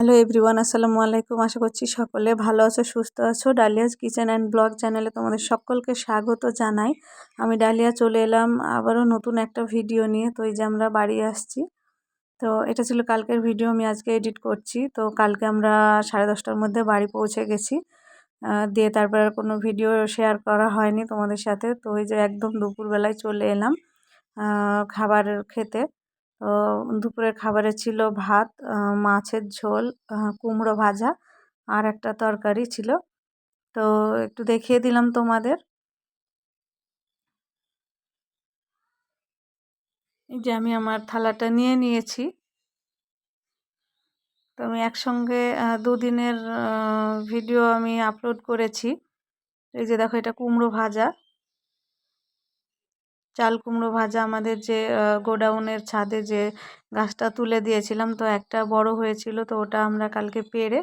Hello everyone আসসালামু আলাইকুম। আশা করছি সকলে ভালো আছো, সুস্থ আছো। ডালিয়াস কিচেন অ্যান্ড ব্লগ চ্যানেলে তোমাদের সকলকে স্বাগত জানাই। আমি ডালিয়া চলে এলাম আবারও নতুন একটা ভিডিও নিয়ে, তো এই যে আমরা বাড়ি আসছি। তো এটা ছিল কালকের ভিডিও, আমি আজকে এডিট করছি। তো কালকে আমরা সাড়ে দশটার মধ্যে বাড়ি পৌঁছে গেছি। দিয়ে তারপর আর কোনো ভিডিও শেয়ার করা হয়নি তোমাদের সাথে। তো ওই যে একদম দুপুরবেলায় চলে এলাম খাবার খেতে। দুপুরের খাবারে ছিল ভাত মাছের ঝোল কুমড়ো ভাজা আর একটা তরকারি ছিল। তো একটু দেখিয়ে দিলাম তোমাদের। এই যে আমি আমার থালাটা নিয়ে নিয়েছি। তো আমি একসঙ্গে দুদিনের ভিডিও আমি আপলোড করেছি। এই যে দেখো এটা কুমড়ো ভাজা। চাল কুমড়ো ভাজা আমাদের যে গোডাউনের ছাদে যে গাছটা তুলে দিয়েছিলাম, তো একটা বড় হয়েছিল, তো ওটা আমরা কালকে পেরে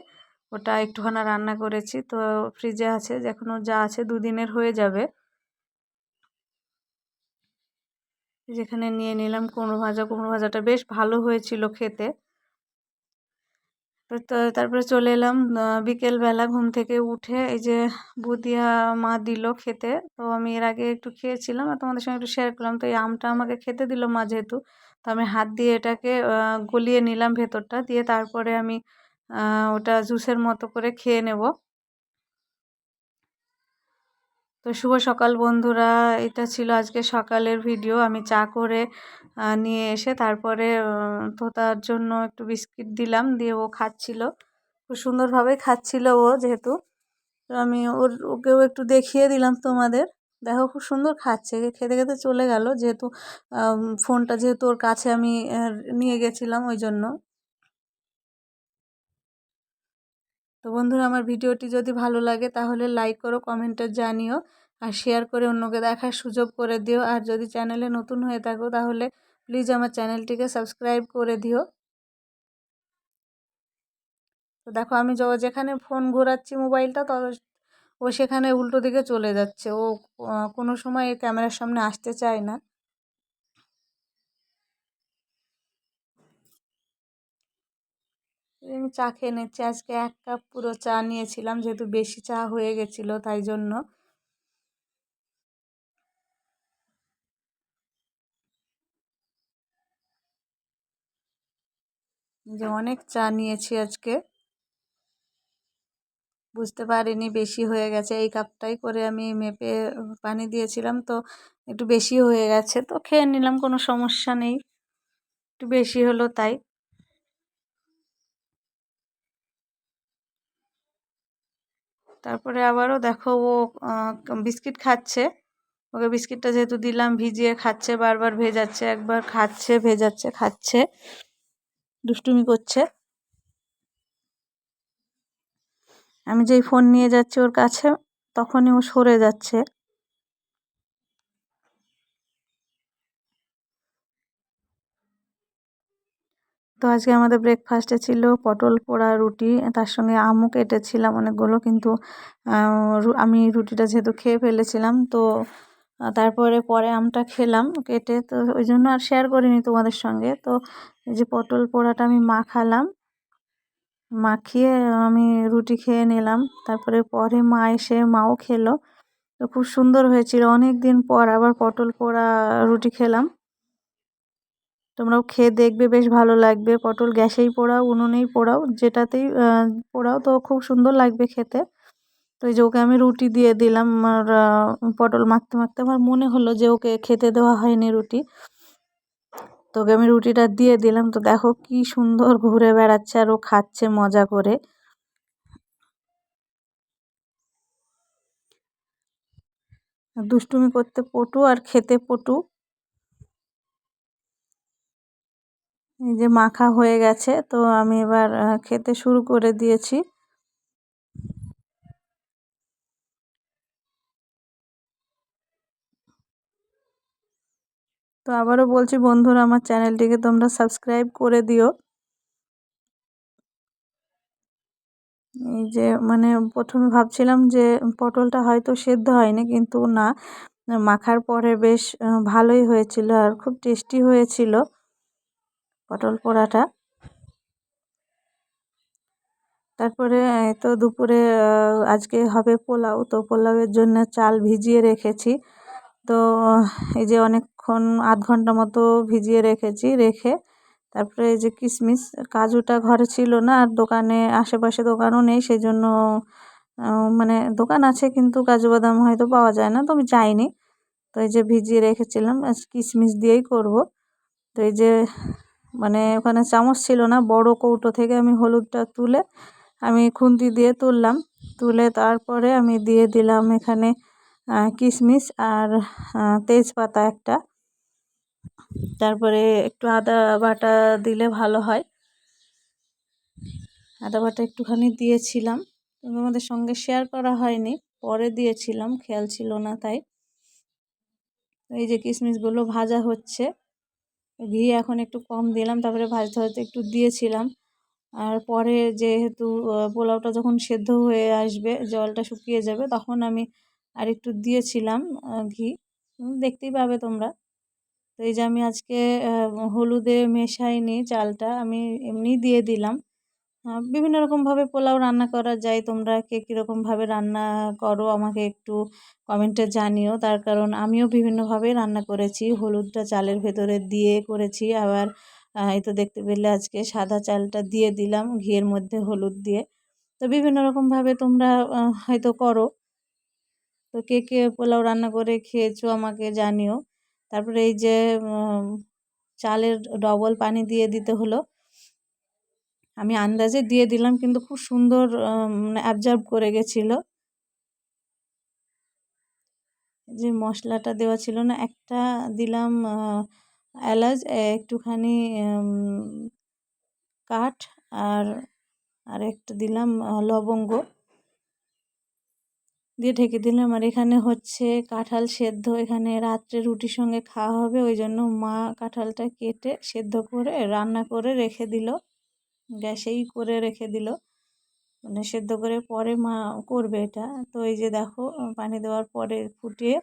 ওটা একটুখানা রান্না করেছি। তো ফ্রিজে আছে এখনও যা আছে দুদিনের হয়ে যাবে। যেখানে নিয়ে নিলাম কুমড়ো ভাজা। কুমড়ো ভাজাটা বেশ ভালো হয়েছিল খেতে। তো তারপরে চলে এলাম বিকেলবেলা ঘুম থেকে উঠে এই যে বুদিয়া মা দিল খেতে। তো আমি এর আগে একটু খেয়েছিলাম আর তোমাদের সঙ্গে একটু শেয়ার করলাম। তো এই আমটা আমাকে খেতে দিল মা যেহেতু। তো আমি হাত দিয়ে এটাকে গলিয়ে নিলাম ভেতরটা। দিয়ে তারপরে আমি ওটা জুসের মতো করে খেয়ে নেব। তো শুভ সকাল বন্ধুরা, এটা ছিল আজকে সকালের ভিডিও আমি চা করে নিয়ে এসে তারপরে তো তার জন্য একটু বিস্কিট দিলাম, দিয়ে ও খাচ্ছিল। খুব সুন্দরভাবে খাচ্ছিল ও যেহেতু। তো আমি ওর, ওকেও একটু দেখিয়ে দিলাম তোমাদের। দেখো খুব সুন্দর খাচ্ছে খেতে খেতে চলে গেল। যেহেতু ফোনটা যেহেতু ওর কাছে আমি নিয়ে গেছিলাম ওই জন্য। তো বন্ধুরা, আমার ভিডিওটি যদি ভালো লাগে তাহলে লাইক করো, কমেন্টে জানিও আর শেয়ার করে অন্যকে দেখার সুযোগ করে দিও। আর যদি চ্যানেলে নতুন হয়ে থাকো তাহলে প্লিজ আমার চ্যানেলটিকে সাবস্ক্রাইব করে দিও। তো দেখো, আমি যেখানে ফোন ঘোরাচ্ছি মোবাইলটা তত ও সেখানে উল্টো দিকে চলে যাচ্ছে। ও কোনো সময় ক্যামেরার সামনে আসতে চায় না। আমি চা খেয়ে নিচ্ছি। আজকে এক কাপ পুরো চা নিয়েছিলাম, যেহেতু বেশি চা হয়ে গেছিল, তাই জন্য। যে অনেক চা নিয়েছি আজকে। বুঝতে পারিনি, বেশি হয়ে গেছে। এই কাপটাই করে আমি মেপে পানি দিয়েছিলাম, তো একটু বেশি হয়ে গেছে, তো খেয়ে নিলাম, কোনো সমস্যা নেই। একটু বেশি হলো তাই। তারপরে আবারও দেখো ও বিস্কিট খাচ্ছে। ওকে বিস্কিটটা যেহেতু দিলাম, ভিজিয়ে খাচ্ছে, বারবার ভেজাচ্ছে, একবার খাচ্ছে, ভেজাচ্ছে, খাচ্ছে, দুষ্টুমি করছে। আমি যেই ফোন নিয়ে যাচ্ছি ওর কাছে, তখনই ও সরে যাচ্ছে। আজকে আমাদের ব্রেকফাস্টে ছিল পটল পোড়া রুটি, তার সঙ্গে আমও কেটেছিলাম অনেকগুলো, কিন্তু আমি রুটিটা যেহেতু খেয়ে ফেলেছিলাম, তো তারপরে পরে আমটা খেলাম কেটে, তো ওই জন্য আর শেয়ার করিনি তোমাদের সঙ্গে। তো, এই যে পটল পোড়াটা আমি মাখালাম, মাখিয়ে আমি রুটি খেয়ে নিলাম, তারপরে পরে মা এসে মাও খেলো। তো খুব সুন্দর হয়েছিল অনেক দিন পর আবার পটল পোড়া রুটি খেলাম। তোমরাও খেয়ে দেখবে, বেশ ভালো লাগবে। পটল গ্যাসেই পোড়াও, উনুনেই পোড়াও, যেটাতেই পোড়াও তো খুব সুন্দর লাগবে খেতে। তো এই যে ওকে আমি রুটি দিয়ে দিলাম, আর পটল মাখতে মাখতে আমার মনে হলো যে ওকে খেতে দেওয়া হয়নি রুটি। তো ওকে আমি রুটিটা দিয়ে দিলাম। তো দেখো কি সুন্দর ঘুরে বেড়াচ্ছে, আর ও খাচ্ছে মজা করে। দুষ্টুমি করতে পটু আর খেতে পটু। এই যে মাখা হয়ে গেছে, তো আমি এবার খেতে শুরু করে দিয়েছি। তো আবারও বলছি বন্ধুরা, আমার চ্যানেলটিকে তোমরা সাবস্ক্রাইব করে দিও। এই যে মানে প্রথমে ভাবছিলাম যে পটলটা হয়তো সেদ্ধ হয়নি, কিন্তু না, মাখার পরে বেশ ভালোই হয়েছিল আর খুব টেস্টি হয়েছিল। পটল পোড়াটা। তারপরে তো দুপুরে আজকে হবে পোলাও। তো পোলাওয়ের জন্য চাল ভিজিয়ে রেখেছি। তো, এই যে অনেকক্ষণ, আধ ঘণ্টা মতো ভিজিয়ে রেখেছি, রেখে তারপরে এই যে কিশমিশ কাজুটা ঘরে ছিল না, আর দোকানে, আশেপাশে দোকানও নেই সেই জন্য মানে দোকান আছে কিন্তু কাজু বাদাম হয়তো পাওয়া যায় না, তো আমি যাইনি। তো এই যে ভিজিয়ে রেখেছিলাম কিশমিশ দিয়েই করব। তো এই যে মানে ওখানে চামচ ছিল না, বড় কৌটো থেকে আমি হলুদটা তুলে আমি খুন্তি দিয়ে তুললাম। তুলে তারপরে আমি দিয়ে দিলাম এখানে কিশমিশ আর তেজপাতা একটা। তারপরে একটু আদা বাটা দিলে ভালো হয়। আদা বাটা একটুখানি দিয়েছিলাম। তোমাদের সঙ্গে শেয়ার করা হয়নি, পরে দিয়েছিলাম, খেয়াল ছিল না তাই। এই যে কিশমিশগুলো ভাজা হচ্ছে। ঘি এখন একটু কম দিলাম, তারপরে ভাজতে ভাজতে একটু দিয়েছিলাম। আর পরে যেহেতু পোলাওটা যখন সেদ্ধ হয়ে আসবে, জলটা শুকিয়ে যাবে, তখন আমি আর একটু দিয়েছিলাম ঘি। দেখতেই পাবে তোমরা। তো এই যে আমি আজকে হলুদে মেশাইনি চালটা, আমি এমনি দিয়ে দিলাম। বিভিন্ন রকমভাবে পোলাও রান্না করা যায়। তোমরা কে কীরকমভাবে রান্না করো আমাকে একটু কমেন্টে জানিও। তার কারণ আমিও বিভিন্নভাবে রান্না করেছি। হলুদটা চালের ভেতরে দিয়ে করেছি। আবার এই তো দেখতে পেলে আজকে সাদা চালটা দিয়ে দিলাম ঘিয়ের মধ্যে হলুদ দিয়ে। তো বিভিন্ন রকমভাবে তোমরা হয়তো করো। তো কে কে পোলাও রান্না করে খেয়েছো আমাকে জানিও। তারপরে এই যে চালের ডবল পানি দিয়ে দিতে হলো। আমি আন্দাজে দিয়ে দিলাম, কিন্তু খুব সুন্দর মানে অ্যাবজার্ভ করে গেছিল। যে মশলাটা দেওয়া ছিল না, একটা দিলাম এলাচ, একটুখানি কাঠ, আর আর একটা দিলাম লবঙ্গ। দিয়ে ঢেকে দিলাম, আর এখানে হচ্ছে কাঁঠাল সেদ্ধ। এখানে রাত্রে রুটির সঙ্গে খাওয়া হবে, ওই জন্য মা কাঁঠালটা কেটে সেদ্ধ করে, রান্না করে রেখে দিল। গ্যাসেই করে রেখে দিল। মানে সেদ্ধ করে পরে মা করবে এটা। তো এই যে দেখো, পানি দেওয়ার পরে ফুটিয়ে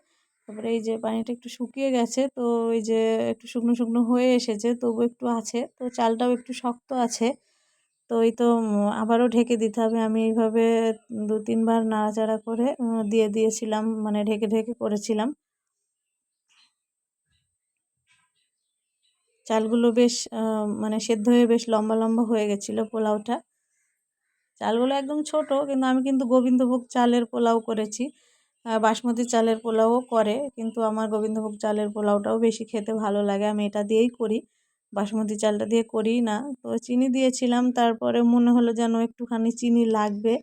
তারপরে এই যে পানিটা একটু শুকিয়ে গেছে, তো এই যে একটু শুকনো শুকনো হয়ে এসেছে, তবু একটু আছে। তো চালটাও একটু শক্ত আছে। তো এই তো আবারও ঢেকে দিতে হবে। আমি এইভাবে দু তিনবার নাড়াচাড়া করে দিয়ে দিয়েছিলাম মানে ঢেকে ঢেকে করেছিলাম। চালগুলো বেশ মানে সেদ্ধ হয়ে বেশ লম্বা লম্বা হয়ে গেছিল পোলাওটা। চালগুলো একদম ছোট, কিন্তু আমি কিন্তু গোবিন্দভোগ চালের পোলাও করেছি। বাসমতি চালের পোলাও করে, কিন্তু আমার গোবিন্দভোগ চালের পোলাওটাও বেশি খেতে ভালো লাগে। আমি এটা দিয়েই করি, বাসমতি চালটা দিয়ে করি না। তো চিনি দিয়েছিলাম, তারপরে মনে হলো যেন একটুখানি চিনি লাগবে।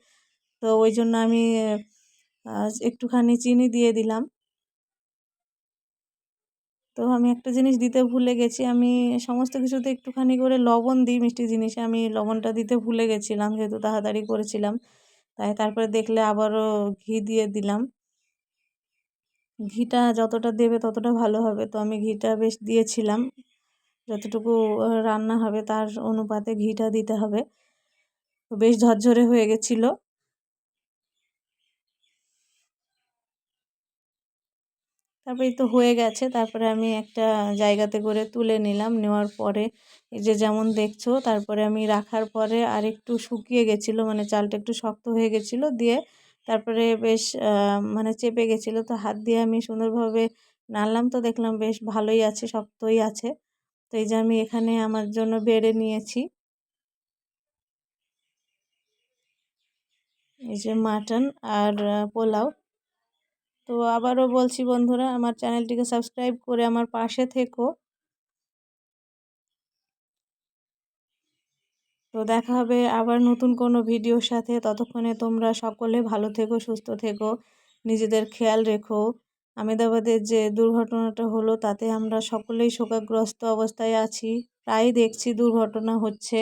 তো ওই জন্য আমি একটুখানি চিনি দিয়ে দিলাম। তো আমি একটা জিনিস দিতে ভুলে গেছি। আমি সমস্ত কিছুতে একটুখানি করে লবণ দিই মিষ্টি জিনিসে। আমি লবণটা দিতে ভুলে গেছিলাম, যেহেতু তাড়াতাড়ি করেছিলাম। তাই তারপরে দেখলে আবারও ঘি দিয়ে দিলাম। ঘিটা যতটা দেবে ততটা ভালো হবে। তো আমি ঘিটা বেশ দিয়েছিলাম। যতটুকু রান্না হবে তার অনুপাতে ঘিটা দিতে হবে। বেশ ঝরঝরে হয়ে গেছিল। তারপরে তো হয়ে গেছে। তারপরে আমি একটা জায়গাতে করে তুলে নিলাম। নেওয়ার পরে এই যে যেমন দেখছ, তারপরে আমি রাখার পরে আর একটু শুকিয়ে গেছিল মানে চালটা একটু শক্ত হয়ে গেছিল দিয়ে তারপরে বেশ মানে চেপে গেছিল। তো হাত দিয়ে আমি সুন্দরভাবে নাড়লাম তো দেখলাম বেশ ভালোই আছে, শক্তই আছে। তো এই যে আমি এখানে আমার জন্য বেড়ে নিয়েছি। এই যে মাটন আর পোলাও। তো আবারও বলছি বন্ধুরা, আমার চ্যানেলটিকে সাবস্ক্রাইব করে আমার পাশে থেকো। তো দেখা হবে আবার নতুন কোনো ভিডিওর সাথে। ততক্ষণে তোমরা সকলে ভালো থেকো, সুস্থ থেকো, নিজেদের খেয়াল রেখো। আমেদাবাদের যে দুর্ঘটনাটা হলো, তাতে আমরা সকলেই শোকাগ্রস্ত অবস্থায় আছি। প্রায় দেখছি দুর্ঘটনা হচ্ছে।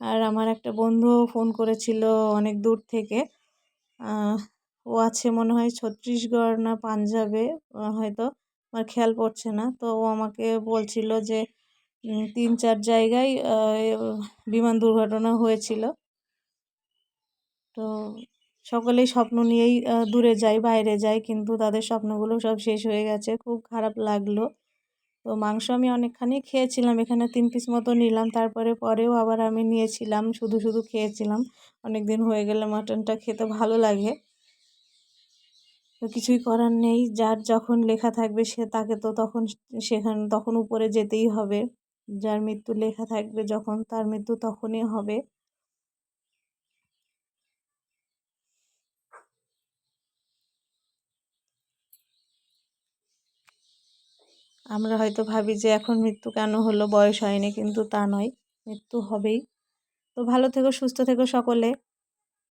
আর আমার একটা বন্ধুও ফোন করেছিল অনেক দূর থেকে। ও আছে মনে হয় ছত্তিশগড় না পাঞ্জাবে হয়তো আমার খেয়াল পড়ছে না। তো ও আমাকে বলছিল যে তিন চার জায়গায় বিমান দুর্ঘটনা হয়েছিল। তো সকলেই স্বপ্ন নিয়েই দূরে যায়, বাইরে যায়, কিন্তু তাদের স্বপ্নগুলো সব শেষ হয়ে গেছে। খুব খারাপ লাগল। তো মাংস আমি অনেকখানি খেয়েছিলাম, এখানে তিন পিস মতো নিলাম। তারপরে পরেও আবার আমি নিয়েছিলাম, শুধু শুধু খেয়েছিলাম। অনেক দিন হয়ে গেলে মাটনটা খেতে ভালো লাগে। তো কিছুই করার নেই। যার যখন লেখা থাকবে সে তাকে তো তখন সেখান, তখন উপরে যেতেই হবে। যার মৃত্যু লেখা থাকবে যখন তার মৃত্যু তখনই হবে। আমরা হয়তো ভাবি যে এখন মৃত্যু কেন হলো? বয়স হয়নি, কিন্তু তা নয়। মৃত্যু হবেই। তো ভালো থেকো, সুস্থ থেকো সকলে।